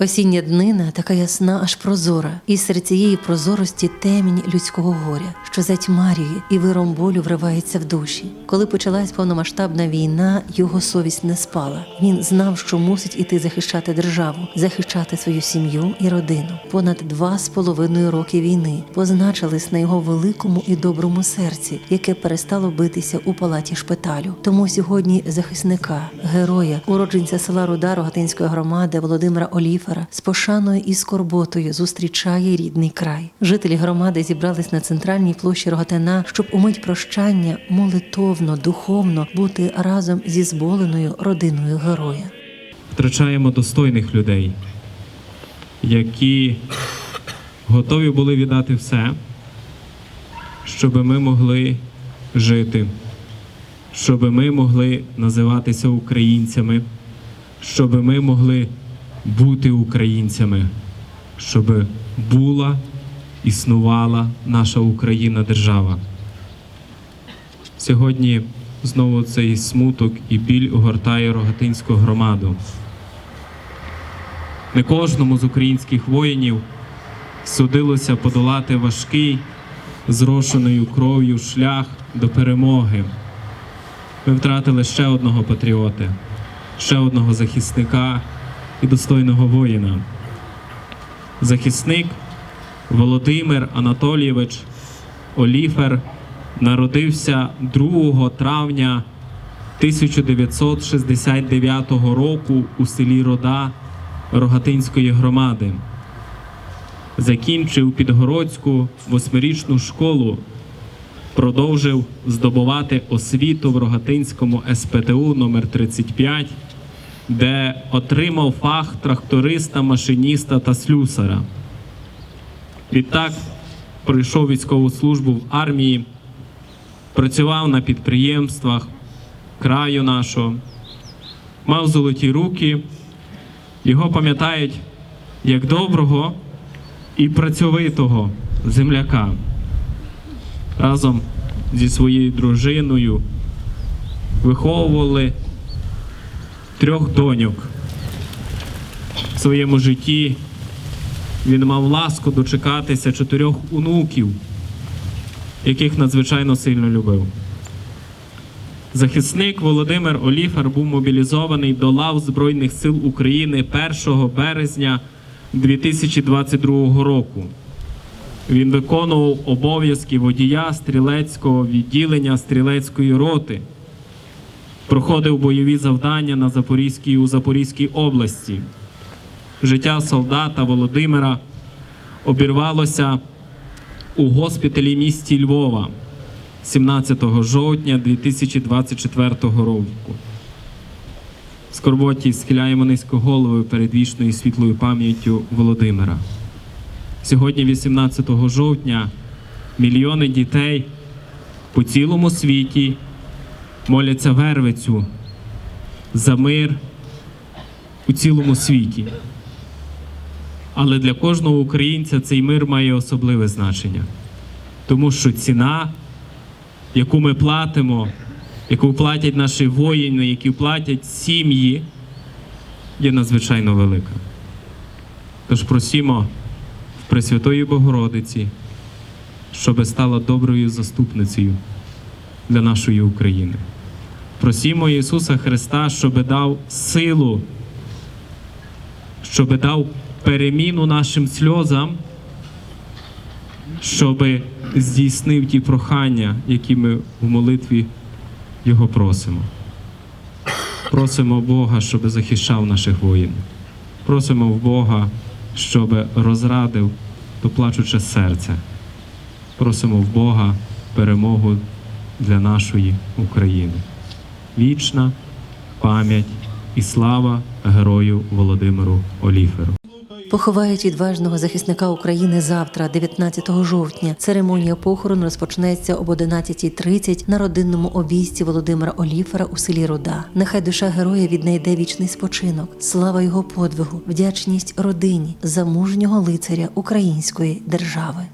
Осіння днина така ясна, аж прозора, і серед цієї прозорості темінь людського горя, що затьмарює і виром болю вривається в душі. Коли почалась повномасштабна війна, його совість не спала. Він знав, що мусить іти захищати державу, захищати свою сім'ю і родину. Понад два з половиною роки війни позначились на його великому і доброму серці, яке перестало битися у палаті шпиталю. Тому сьогодні захисника, героя, уродженця села Руда Рогатинської громади Володимира Оліфера з пошаною і скорботою зустрічає рідний край. Жителі громади зібрались на центральній площі Рогатина, щоб у мить прощання молитовно, духовно бути разом зі зболеною родиною героя. втрачаємо достойних людей, які готові були віддати все, щоб ми могли жити, щоб ми могли називатися українцями, щоб ми могли бути українцями, щоб була, існувала наша Україна держава. Сьогодні знову цей смуток і біль огортає рогатинську громаду. Не кожному з українських воїнів судилося подолати важкий, зрошеною кров'ю шлях до перемоги. Ми втратили ще одного патріота, ще одного захисника і достойного воїна. Захисник Володимир Анатолійович Оліфер народився 2 травня 1969 року у селі Рода Рогатинської громади. Закінчив Підгородську восьмирічну школу, продовжив здобувати освіту в Рогатинському СПТУ номер 35 де отримав фах тракториста, машиніста та слюсара. Відтак пройшов військову службу в армії, працював на підприємствах краю нашого, мав золоті руки. Його пам'ятають як доброго і працьовитого земляка. Разом зі своєю дружиною виховували трьох доньок. В своєму житті він мав ласку дочекатися чотирьох онуків, яких надзвичайно сильно любив. Захисник Володимир Оліфер був мобілізований до лав Збройних сил України 1 березня 2022 року. Він виконував обов'язки водія стрілецького відділення стрілецької роти, проходив бойові завдання на Запорізькій у Запорізькій області. Життя солдата Володимира обірвалося у госпіталі місті Львова 17 жовтня 2024 року. В скорботі схиляємо низько голови перед вічною світлою пам'яттю Володимира. Сьогодні, 18 жовтня, мільйони дітей по цілому світі моляться Вервицю за мир у цілому світі. Але для кожного українця цей мир має особливе значення, тому що ціна, яку ми платимо, яку платять наші воїни, які платять сім'ї, є надзвичайно велика. Тож просімо в Пресвятої Богородиці, щоб стала доброю заступницею для нашої України. Просімо Ісуса Христа, щоб дав силу, щоб дав переміну нашим сльозам, щоб здійснив ті прохання, які ми в молитві Його просимо. Просимо Бога, щоб захищав наших воїнів. Просимо в Бога, щоб розрадив то плачуче серце. Просимо в Бога перемогу для нашої України. Вічна пам'ять і слава герою Володимиру Оліферу. Поховають відважного захисника України завтра, 19 жовтня. Церемонія похорону розпочнеться об 11.30 на родинному обійсті Володимира Оліфера у селі Руда. Нехай душа героя віднайде вічний спочинок, слава його подвигу, вдячність родині за мужнього лицаря української держави.